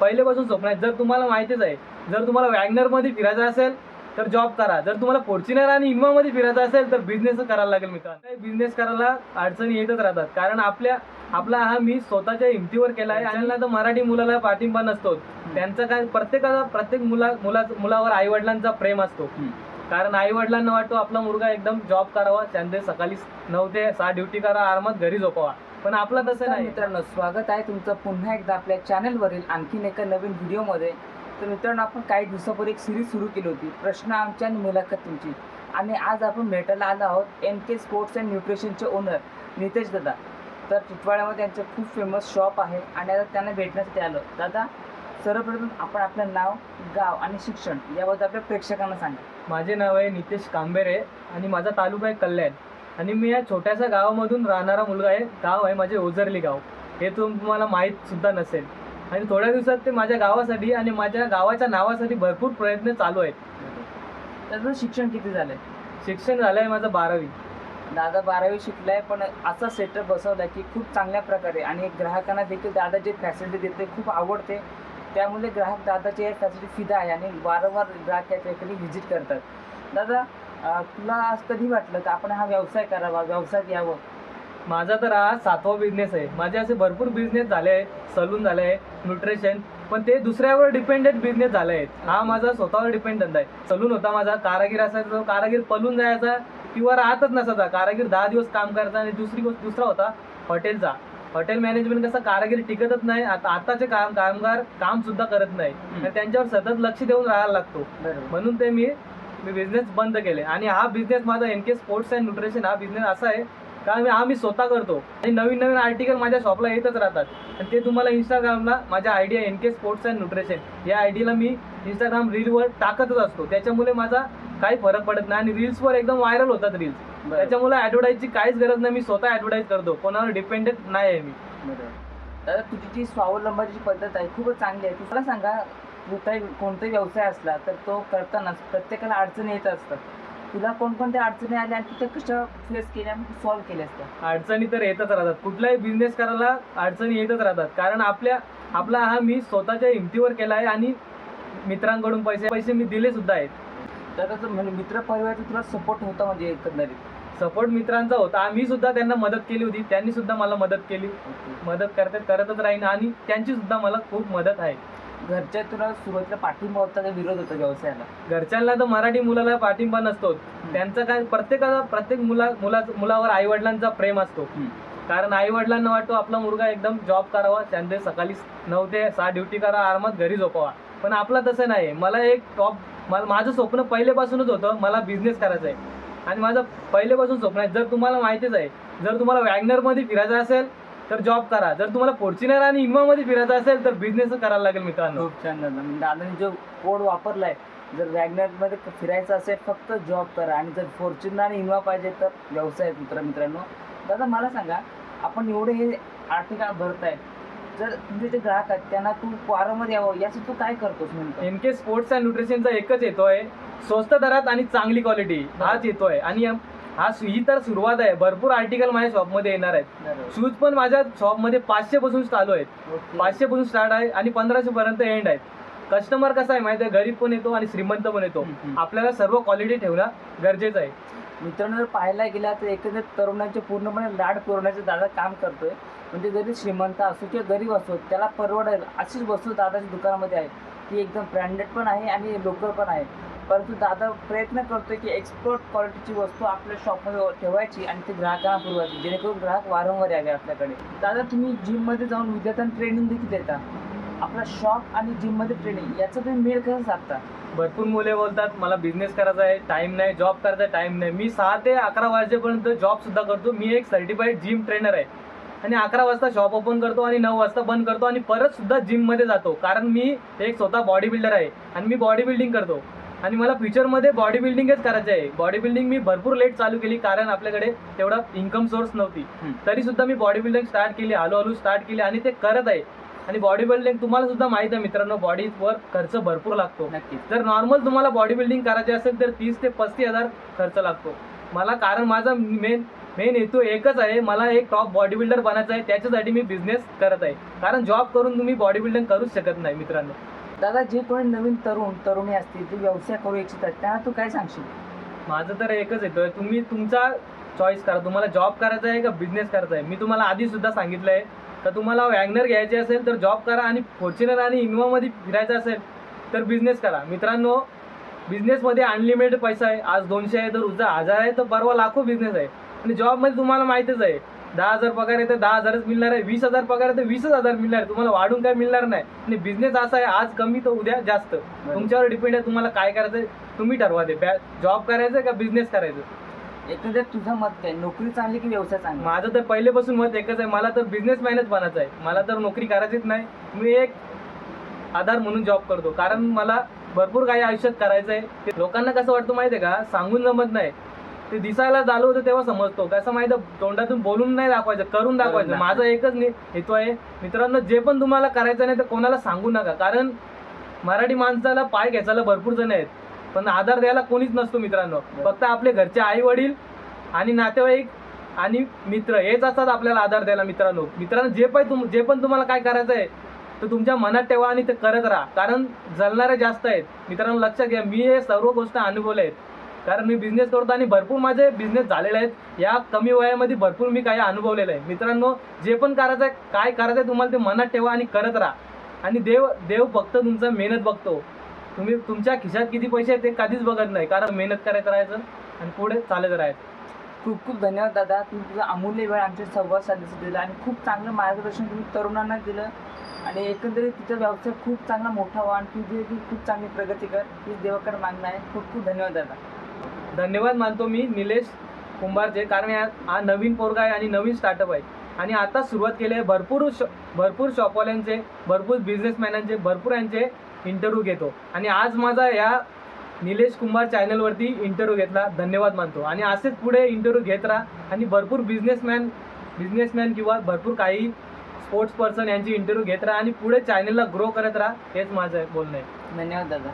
पहिलेपासून स्वप्न आहे जर तुम्हाला माहितीच आहे जर तुम्हाला वॅगनरमध्ये फिरायचं असेल तर जॉब करा. जर तुम्हाला फॉर्च्युनर आणि इन्वा मध्ये फिरायचं असेल तर बिझनेस करायला लागेल मित्रांनो. बिझनेस करायला अडचणी येतच राहतात. कारण आपल्या आपला हा मी स्वतःच्या हिमतीवर केला आहे. आणि तर मराठी मुलाला पाठिंबा नसतो. त्यांचं काय प्रत्येकाला प्रत्येक मुला मुला मुलावर आई वडिलांचा प्रेम असतो. कारण आई वडिलांना वाटतो आपला मुलगा एकदम जॉब करावा. त्यांचे सकाळी नऊ ते सहा ड्युटी करा. आरामात घरी झोपावा. पण आपला तसं नाही. मित्रांनो स्वागत आहे तुमचं पुन्हा एकदा आपल्या चॅनलवरील आणखीन एका नवीन व्हिडिओमध्ये. तर मित्रांनो आपण काही दिवसापूर्वी एक सिरीज सुरू केली होती प्रश्न आमच्या आणि मुलाखत तुमची. आणि आज आपण भेटायला आलो आहोत एन के स्पोर्ट्स अँड न्यूट्रिशनचे ओनर नितेश दादा. तर चितवाड्यामध्ये त्यांचं खूप फेमस शॉप आहे आणि आता त्यांना भेटण्यासाठी आलो. दादा सर्वप्रथम आपण आपलं नाव गाव आणि शिक्षण याबद्दल आपल्या प्रेक्षकांना सांगा. माझे नाव आहे नितेश कांबेरे आणि माझा तालुका आहे कल्याण. आणि मी या छोट्याशा गावामधून राहणारा मुलगा आहे. गाव आहे माझे ओझरली गाव. हे तुम्हाला माहीत सुद्धा नसेल. आणि थोड्या दिवसात ते माझ्या गावासाठी आणि माझ्या गावाच्या नावासाठी भरपूर प्रयत्न चालू आहेत. त्याचं शिक्षण किती झालंय? शिक्षण झालं आहे माझं बारावी. दादा बारावी शिकलाय पण असा सेटअप बसवला की खूप चांगल्या प्रकारे आणि ग्राहकांना देखील दादा जे फॅसिलिटी देते खूप आवडते. त्यामुळे ग्राहक दादाची या फॅसिलिटी फिदा आहे आणि वारंवार ग्राहक या ठिकाणी व्हिजिट करतात. दादा तुला आज कधी वाटलं की आपण हा व्यवसाय करावा व्यवसायात यावं? माझा तर हा सातवा बिझनेस आहे. माझे असे भरपूर बिझनेस झाले आहेत. सलून झाले आहे न्यूट्रिशन पण ते दुसऱ्यावर डिपेंडेंट बिझनेस झाले आहेत. हा माझा स्वतःवर डिपेंडंट आहे. सलून होता माझा. कारागीर असायचा. तो कारागीर पलून जायचा किंवा राहतच नसायचा. कारागीर दहा दिवस काम करायचा आणि दुसरी गोष्ट दुसरा होता हॉटेलचा. हॉटेल मॅनेजमेंट कसं कारागीर टिकतच नाही. आता आताचे काम कामगार काम सुद्धा करत नाही. त्यांच्यावर सतत लक्ष देऊन राहायला लागतो. म्हणून ते मी मी बिझनेस बंद केले. आणि हा बिझनेस माझा N K sports and nutrition हा बिझनेस असा आहे. का मी हा मी स्वतः करतो. आणि नवीन नवीन आर्टिकल माझ्या शॉपला येतच राहतात. आणि ते तुम्हाला इंस्टाग्रामला माझ्या आय डी आहे N K sports and nutrition या आय डीला मी इंस्टाग्राम रीलवर टाकतच असतो. त्याच्यामुळे माझा काही फरक पडत नाही. आणि रील्सवर एकदम व्हायरल होतात रील्स त्याच्यामुळे ॲडव्हर्टाईजची काहीच गरज नाही. मी स्वतः ॲडव्हर्टाईज करतो. कोणावर डिपेंडेंट नाही आहे मी. दादा तुझी जी स्वावलंबाची पद्धत आहे खूपच चांगली आहे. तुला सांगा कुठलाही कोणताही व्यवसाय असला तर तो करताना प्रत्येकाला अडचणी येत असतात. तुला कोणकोणत्या अडचणी आल्या आणि त्या कशा फेस केल्या सॉल्व्ह केल्या असतात अडचणी तर येतच राहतात. कुठलाही बिझनेस करायला अडचणी येतच राहतात. कारण आपल्या आपला हा मी स्वतःच्या हिमतीवर केला आहे आणि मित्रांकडून पैसे पैसे मी दिले सुद्धा आहेत. तर म्हणजे मित्र परिवाराचा तुला सपोर्ट होता म्हणजे एकंदरीत? सपोर्ट मित्रांचा होता. आम्ही सुद्धा त्यांना मदत केली होती. त्यांनी सुद्धा मला मदत केली. मदत करते करतच राहीन आणि त्यांची सुद्धा मला खूप मदत आहे. घरच्या तुला सुरुवातीला पाठिंबा होता का विरोध होता व्यवसायाला? घरच्यांना तर मराठी मुलाला पाठिंबा नसतो. त्यांचं काय प्रत्येकाला प्रत्येक मुला मुला मुलावर आई वडिलांचा प्रेम असतो. कारण आई वडिलांना वाटतो आपला मुलगा एकदम जॉब करावा त्यांचे सकाळी नऊ ते सहा ड्युटी करा आरामात घरी झोपावा. पण आपला तसं नाही मला एक टॉप मला माझं स्वप्न पहिलेपासूनच होतं मला बिझनेस करायचा आहे आणि माझं पहिलेपासून स्वप्न आहे. जर तुम्हाला माहितीच आहे जर तुम्हाला वॅगनरमध्ये फिरायचं असेल तर जॉब करा. जर तुम्हाला फॉर्च्युनर आणि इन्वामध्ये फिरायचं असेल तर बिझनेस करायला लागेल मित्रांनो. खूप छान दादा. म्हणजे दादाने जो कोड वापरलाय जर वॅगनरमध्ये फिरायचं असेल फक्त जॉब करा. आणि जर फॉर्च्युनर आणि इन्वा पाहिजे तर व्यवसाय मित्र मित्रांनो. दादा मला सांगा आपण एवढे हे आर्टिकल भरताय. जर तुमचे जे ग्राहक आहेत त्यांना तू वारंवार यावं याचं तू काय करतोस एन के स्पोर्ट्स अँड न्यूट्रिशनचा एकच येतोय स्वस्त दरात आणि चांगली क्वालिटी हाच येतोय. आणि हा ही तर सुरुवात आहे. भरपूर आर्टिकल माझ्या शॉपमध्ये येणार आहेत. शूज पण माझ्या शॉपमध्ये पाचशे पासून चालू आहेत. पाचशे पासून स्टार्ट आहे आणि पंधराशे पर्यंत एंड आहेत. कस्टमर कसा आहे माहिती आहे? गरीब पण येतो आणि श्रीमंत पण येतो. आपल्याला सर्व क्वालिटी ठेवणं गरजेचं आहे. मित्रांनो जर पाहायला गेला तर एकंदरीत तरुणांचे पूर्णपणे लाड पुरवण्याचं दादा काम करतोय. म्हणजे जरी श्रीमंत असो किंवा गरीब असो त्याला परवडेल अशीच वस्तू दादाच्या दुकानामध्ये आहे. ती एकदम ब्रँडेड पण आहे आणि लोकल पण आहे. परंतु दादा प्रयत्न करतोय की एक्सपोर्ट क्वालिटीची वस्तू आपल्या शॉपमध्ये ठेवायची आणि ती ग्राहकांना पुरवायची जेणेकरून ग्राहक वारंवार यावे आपल्याकडे. दादा तुम्ही जिममध्ये जाऊन विद्यार्थ्यांना ट्रेनिंग देखील देता. आपला शॉप आणि जिममध्ये ट्रेनिंग याचा तुम्ही मेल कसं साधता? भरपूर मुले बोलतात मला बिझनेस करायचा आहे टाइम नाही जॉब करायचा टाइम नाही. मी सहा ते अकरा वाजेपर्यंत जॉब सुद्धा करतो. मी एक सर्टिफाईड जिम ट्रेनर आहे. आणि अकरा वाजता शॉप ओपन करतो आणि नऊ वाजता बंद करतो आणि परत सुद्धा जिममध्ये जातो. कारण मी एक स्वतः बॉडी बिल्डर आहे आणि मी बॉडी बिल्डिंग करतो. आणि मला फ्युचरमध्ये बॉडी बिल्डिंगच करायचं आहे. बॉडी बिल्डिंग मी भरपूर लेट चालू केली कारण आपल्याकडे तेवढा इन्कम सोर्स नव्हती. तरी सुद्धा मी बॉडी बिल्डिंग स्टार्ट केली हळूहळू स्टार्ट केली आणि ते करत आहे. आणि बॉडी बिल्डिंग तुम्हाला सुद्धा माहीत आहे मित्रांनो बॉडीवर खर्च भरपूर लागतो. जर नॉर्मल तुम्हाला बॉडी बिल्डिंग करायचे असेल तर तीस ते पस्तीस हजार खर्च लागतो. मला कारण माझा मेन मेन हेतू एकच आहे मला एक टॉप बॉडी बिल्डर बनायचं आहे त्याच्यासाठी मी बिझनेस करत आहे. कारण जॉब करून तुम्ही बॉडी बिल्डिंग करूच शकत नाही मित्रांनो. दादा जे कोणी नवीन तरुण तरुणी असतील ते व्यवसाय करू इच्छितात त्यांना तू काय सांगशील? माझं तर एकच येतोय तुम्ही तुमचा चॉईस करा. तुम्हाला जॉब करायचा आहे का बिझनेस करायचा आहे? मी तुम्हाला आधी सुद्धा सांगितलं आहे तर तुम्हाला वॅगनर घ्यायचे असेल तर जॉब करा आणि फॉर्च्युनर आणि इनोवामध्ये फिरायचं असेल तर बिझनेस करा. मित्रांनो बिझनेसमध्ये अनलिमिटेड पैसा आहे. आज दोनशे आहे तर उद्या हजार आहे तर परवा लाखो बिझनेस आहे. आणि जॉबमध्ये तुम्हाला माहितीच आहे दहा हजार पगार आहे तर दहा हजारच मिळणार आहे. वीस हजार पगार आहे तर वीसच हजार मिळणार आहे. तुम्हाला वाढून काय मिळणार नाही. आणि बिझनेस असा आहे आज कमी तर उद्या जास्त. तुमच्यावर डिपेंड आहे तुम्हाला काय करायचं तुम्ही ठरवा ते. जॉब करायचं का बिझनेस करायचं एकंदरीत तुझं मत काय? नोकरी चांगली की व्यवसाय चांगला? माझं तर पहिलेपासून मत एकच आहे. मला तर बिझनेसमॅनच बनायचं आहे. मला तर नोकरी करायचीच नाही. मी एक आधार म्हणून जॉब करतो. कारण मला भरपूर काही आयुष्यात करायचं आहे ते लोकांना कसं वाटतं माहिती आहे का? सांगून जमत नाही. ते दिसायला झालं होतं तेव्हा समजतो. कसं माहिती तोंडातून बोलून नाही दाखवायचं करून दाखवायचं. माझा एकच हेतू आहे मित्रांनो जे पण तुम्हाला करायचं नाही ते कोणाला सांगू नका. कारण मराठी माणसाला पाय घ्यायला भरपूर जण आहेत. पण आधार द्यायला कोणीच नसतो मित्रांनो. फक्त आपले घरचे आई वडील आणि नातेवाईक आणि मित्र हेच असतात आपल्याला आधार द्यायला मित्रांनो. मित्रांनो जे पण तुम जे पण तुम्हाला काय करायचं आहे तर तुमच्या मनात ठेवा आणि ते करत राहा. कारण जलणारे जास्त आहेत. मित्रांनो लक्षात घ्या. मी हे सर्व गोष्ट अनुभवल्या आहेत. कारण मी बिझनेस करतो आणि भरपूर माझे बिझनेस झालेले आहेत. या कमी वयामध्ये भरपूर मी काही अनुभवलेलं आहे. मित्रांनो जे पण करायचं आहे काय करायचं आहे तुम्हाला ते मनात ठेवा आणि करत राहा. आणि देव देव फक्त तुमचा मेहनत बघतो. तुम्ही तुमच्या खिशात किती पैसे आहेत ते कधीच बघत नाही. कारण मेहनत करायचं राहायचं आणि पुढे चालत राहायचं. खूप खूप धन्यवाद दादा. तुम्ही तुझा अमूल्य वेळ आमच्या संवाद साधण्यासाठी दिला आणि खूप चांगलं मार्गदर्शन तुम्ही तरुणांना दिलं. आणि एकंदरीत तुझा व्यवसाय खूप चांगला मोठा व्हा आणि तुझी खूप चांगली प्रगती कर. हीच देवाकडे मागणं आहे. खूप खूप धन्यवाद दादा. धन्यवाद मानतो मी निलेश कुंभारचे कारण हा नवीन पोरगा आहे आणि नवीन स्टार्टअप आहे. आणि आता सुरुवात केली आहे भरपूर श भरपूर शॉपवाल्यांचे भरपूर बिझनेसमॅनांचे भरपूर यांचे इंटरव्ह्यू घेतो. आणि आज माझा या निलेश कुंभार चॅनलवरती इंटरव्ह्यू घेतला. धन्यवाद मानतो. आणि असेच पुढे इंटरव्ह्यू घेत राहा. आणि भरपूर बिझनेसमॅन बिझनेसमॅन किंवा भरपूर काही स्पोर्ट्स पर्सन यांची इंटरव्ह्यू घेत राहा. आणि पुढे चॅनलला ग्रो करत राहा. हेच माझं बोलणं आहे. धन्यवाद दादा.